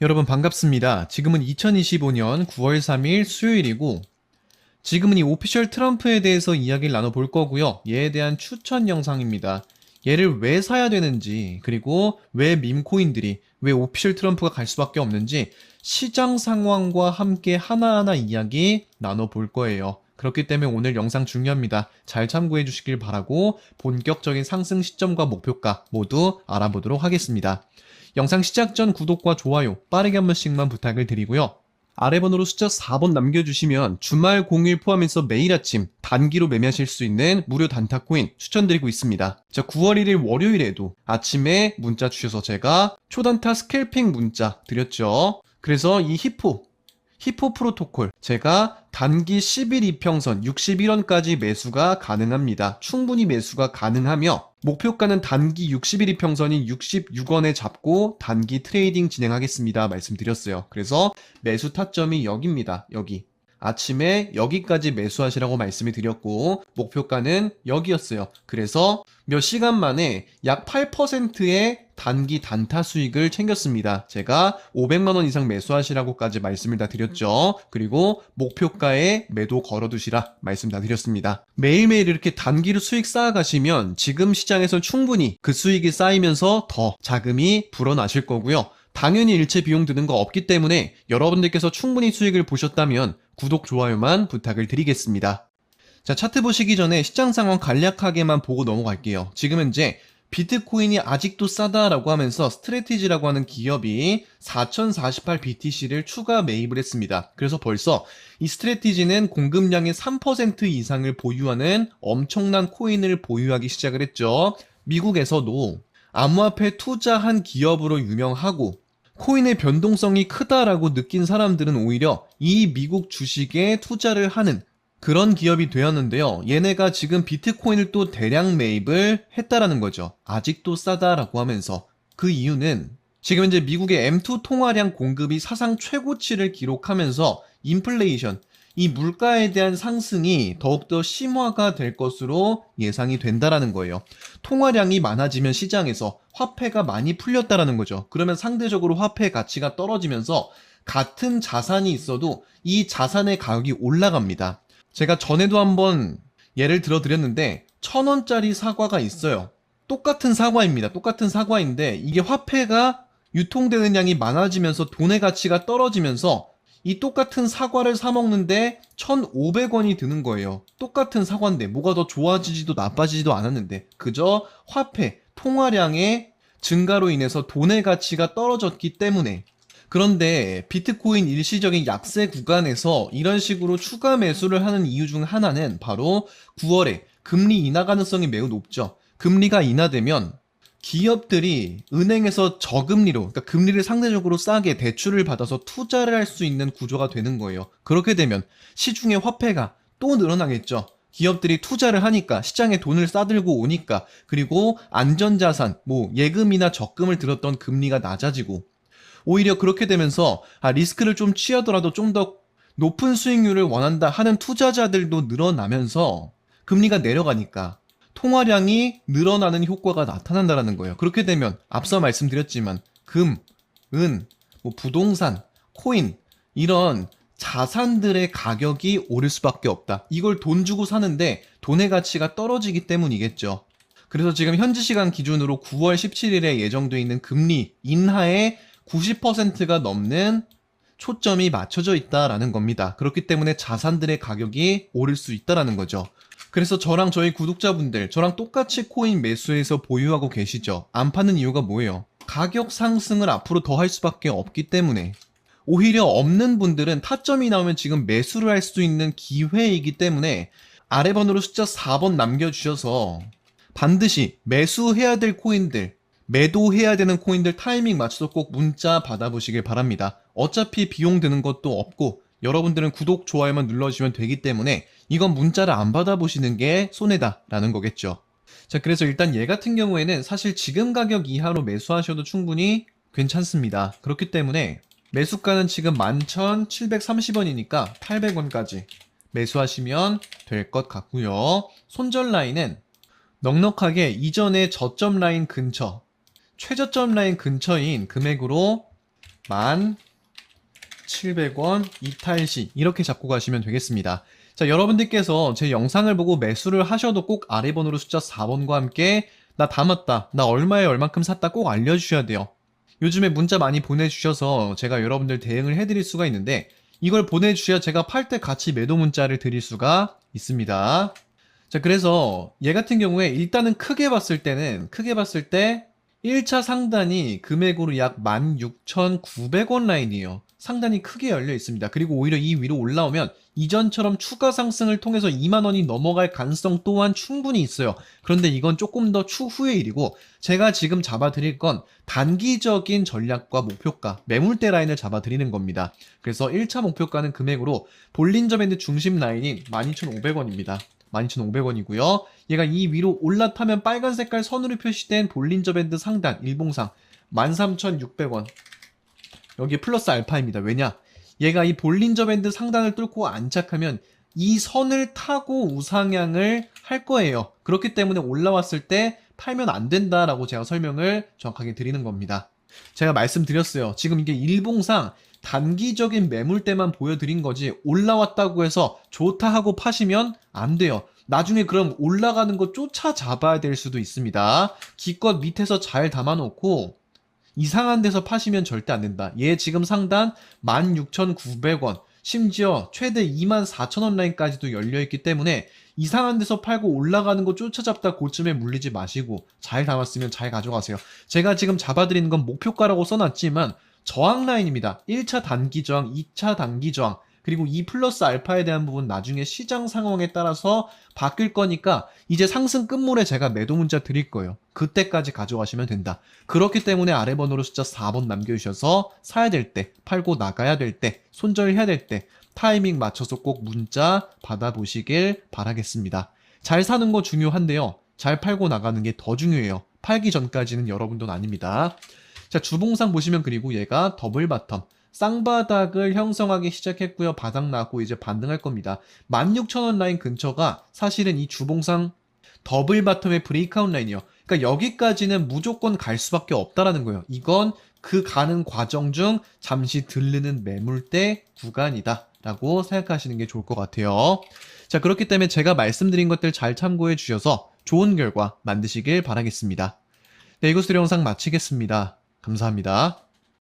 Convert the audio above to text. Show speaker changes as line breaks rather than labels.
여러분 반갑습니다. 지금은 2025년 9월 3일 수요일이고 지금은 이 오피셜 트럼프에 대해서 이야기를 나눠볼 거고요. 얘에 대한 추천 영상입니다. 얘를 왜 사야 되는지 그리고 왜 밈코인들이 왜 오피셜 트럼프가 갈 수밖에 없는지 시장 상황과 함께 하나하나 이야기 나눠볼 거예요. 그렇기 때문에 오늘 영상 중요합니다. 잘 참고해 주시길 바라고 본격적인 상승 시점과 목표가 모두 알아보도록 하겠습니다. 영상 시작 전 구독과 좋아요 빠르게 한 번씩만 부탁을 드리고요. 아래 번호로 숫자 4번 남겨주시면 주말 공휴일 포함해서 매일 아침 단기로 매매하실 수 있는 무료 단타 코인 추천드리고 있습니다. 자, 9월 1일 월요일에도 아침에 문자 주셔서 제가 초단타 스캘핑 문자 드렸죠. 그래서 이 히포 히포 프로토콜 제가 단기 10일 이평선 61원까지 매수가 가능합니다. 충분히 매수가 가능하며 목표가는 단기 60일 이평선인 66원에 잡고 단기 트레이딩 진행하겠습니다. 말씀드렸어요. 그래서 매수 타점이 여기입니다. 여기. 아침에 여기까지 매수하시라고 말씀을 드렸고 목표가는 여기였어요. 그래서 몇 시간 만에 약 8%의 단기 단타 수익을 챙겼습니다. 제가 500만 원 이상 매수하시라고까지 말씀을 다 드렸죠. 그리고 목표가에 매도 걸어두시라 말씀 다 드렸습니다. 매일매일 이렇게 단기로 수익 쌓아가시면 지금 시장에선 충분히 그 수익이 쌓이면서 더 자금이 불어나실 거고요. 당연히 일체 비용 드는 거 없기 때문에 여러분들께서 충분히 수익을 보셨다면 구독, 좋아요만 부탁을 드리겠습니다. 자, 차트 보시기 전에 시장 상황 간략하게만 보고 넘어갈게요. 지금 현재 비트코인이 아직도 싸다라고 하면서 스트레티지라고 하는 기업이 4048 BTC를 추가 매입을 했습니다. 그래서 벌써 이 스트레티지는 공급량의 3% 이상을 보유하는 엄청난 코인을 보유하기 시작을 했죠. 미국에서도 암호화폐 투자한 기업으로 유명하고 코인의 변동성이 크다라고 느낀 사람들은 오히려 이 미국 주식에 투자를 하는 그런 기업이 되었는데요. 얘네가 지금 비트코인을 또 대량 매입을 했다라는 거죠. 아직도 싸다라고 하면서 그 이유는 지금 이제 미국의 M2 통화량 공급이 사상 최고치를 기록하면서 인플레이션, 이 물가에 대한 상승이 더욱더 심화가 될 것으로 예상이 된다라는 거예요. 통화량이 많아지면 시장에서 화폐가 많이 풀렸다라는 거죠. 그러면 상대적으로 화폐 가치가 떨어지면서 같은 자산이 있어도 이 자산의 가격이 올라갑니다. 제가 전에도 한번 예를 들어 드렸는데 천 원짜리 사과가 있어요. 똑같은 사과입니다. 똑같은 사과인데 이게 화폐가 유통되는 양이 많아지면서 돈의 가치가 떨어지면서 이 똑같은 사과를 사 먹는데 1,500원이 드는 거예요. 똑같은 사과인데 뭐가 더 좋아지지도 나빠지지도 않았는데 그저 화폐 통화량의 증가로 인해서 돈의 가치가 떨어졌기 때문에 그런데 비트코인 일시적인 약세 구간에서 이런 식으로 추가 매수를 하는 이유 중 하나는 바로 9월에 금리 인하 가능성이 매우 높죠. 금리가 인하되면 기업들이 은행에서 저금리로, 그러니까 금리를 상대적으로 싸게 대출을 받아서 투자를 할 수 있는 구조가 되는 거예요. 그렇게 되면 시중의 화폐가 또 늘어나겠죠. 기업들이 투자를 하니까 시장에 돈을 싸들고 오니까 그리고 안전자산, 뭐 예금이나 적금을 들었던 금리가 낮아지고 오히려 그렇게 되면서 아, 리스크를 좀 취하더라도 좀 더 높은 수익률을 원한다 하는 투자자들도 늘어나면서 금리가 내려가니까 통화량이 늘어나는 효과가 나타난다는 거예요. 그렇게 되면 앞서 말씀드렸지만 금, 은, 뭐 부동산, 코인 이런 자산들의 가격이 오를 수밖에 없다. 이걸 돈 주고 사는데 돈의 가치가 떨어지기 때문이겠죠. 그래서 지금 현지 시간 기준으로 9월 17일에 예정돼 있는 금리 인하의 90%가 넘는 초점이 맞춰져 있다라는 겁니다. 그렇기 때문에 자산들의 가격이 오를 수 있다라는 거죠. 그래서 저랑 저희 구독자분들, 저랑 똑같이 코인 매수해서 보유하고 계시죠? 안 파는 이유가 뭐예요? 가격 상승을 앞으로 더 할 수밖에 없기 때문에. 오히려 없는 분들은 타점이 나오면 지금 매수를 할 수 있는 기회이기 때문에 아래 번호로 숫자 4번 남겨주셔서 반드시 매수해야 될 코인들, 매도해야 되는 코인들 타이밍 맞춰서 꼭 문자 받아보시길 바랍니다. 어차피 비용 드는 것도 없고 여러분들은 구독, 좋아요만 눌러주시면 되기 때문에 이건 문자를 안 받아보시는 게 손해다라는 거겠죠. 자, 그래서 일단 얘 같은 경우에는 사실 지금 가격 이하로 매수하셔도 충분히 괜찮습니다. 그렇기 때문에 매수가는 지금 11,730원이니까 800원까지 매수하시면 될 것 같고요. 손절 라인은 넉넉하게 이전의 저점 라인 근처, 최저점 라인 근처인 금액으로 만 700원 이탈시 이렇게 잡고 가시면 되겠습니다. 자, 여러분들께서 제 영상을 보고 매수를 하셔도 꼭 아래 번호로 숫자 4번과 함께 나 담았다. 나 얼마에 얼만큼 샀다 꼭 알려주셔야 돼요. 요즘에 문자 많이 보내주셔서 제가 여러분들 대응을 해드릴 수가 있는데 이걸 보내주셔야 제가 팔 때 같이 매도 문자를 드릴 수가 있습니다. 자, 그래서 얘 같은 경우에 일단은 크게 봤을 때는 크게 봤을 때 1차 상단이 금액으로 약 16,900원 라인이에요. 상단이 크게 열려 있습니다. 그리고 오히려 이 위로 올라오면 이전처럼 추가 상승을 통해서 2만 원이 넘어갈 가능성 또한 충분히 있어요. 그런데 이건 조금 더 추후의 일이고 제가 지금 잡아드릴 건 단기적인 전략과 목표가, 매물대 라인을 잡아드리는 겁니다. 그래서 1차 목표가는 금액으로 볼린저 밴드 중심 라인인 12,500원입니다. 12,500원이고요. 얘가 이 위로 올라타면 빨간 색깔 선으로 표시된 볼린저 밴드 상단 일봉상 13,600원. 여기 플러스 알파입니다. 왜냐? 얘가 이 볼린저 밴드 상단을 뚫고 안착하면 이 선을 타고 우상향을 할 거예요. 그렇기 때문에 올라왔을 때 팔면 안 된다라고 제가 설명을 정확하게 드리는 겁니다. 제가 말씀드렸어요. 지금 이게 일봉상 단기적인 매물대만 보여드린 거지 올라왔다고 해서 좋다 하고 파시면 안 돼요. 나중에 그럼 올라가는 거 쫓아 잡아야 될 수도 있습니다. 기껏 밑에서 잘 담아놓고 이상한 데서 파시면 절대 안 된다. 얘 지금 상단 16,900원, 심지어 최대 24,000원 라인까지도 열려있기 때문에 이상한 데서 팔고 올라가는 거 쫓아잡다 고쯤에 물리지 마시고 잘 담았으면 잘 가져가세요. 제가 지금 잡아드리는 건 목표가라고 써놨지만 저항 라인입니다. 1차 단기 저항, 2차 단기 저항, 그리고 이 플러스 알파에 대한 부분 나중에 시장 상황에 따라서 바뀔 거니까 이제 상승 끝물에 제가 매도 문자 드릴 거예요. 그때까지 가져가시면 된다. 그렇기 때문에 아래 번호로 숫자 4번 남겨주셔서 사야 될 때, 팔고 나가야 될 때, 손절해야 될 때, 타이밍 맞춰서 꼭 문자 받아보시길 바라겠습니다. 잘 사는 거 중요한데요. 잘 팔고 나가는 게 더 중요해요. 팔기 전까지는 여러분 돈 아닙니다. 자, 주봉상 보시면 그리고 얘가 더블 바텀. 쌍바닥을 형성하기 시작했고요. 바닥 나고 이제 반등할 겁니다. 16,000원 라인 근처가 사실은 이 주봉상 더블 바텀의 브레이크아웃 라인이요. 그러니까 여기까지는 무조건 갈 수밖에 없다라는 거예요. 이건 그 가는 과정 중 잠시 들르는 매물대 구간이다. 라고 생각하시는 게 좋을 것 같아요. 자, 그렇기 때문에 제가 말씀드린 것들 잘 참고해 주셔서 좋은 결과 만드시길 바라겠습니다. 네, 이것으로 영상 마치겠습니다. 감사합니다.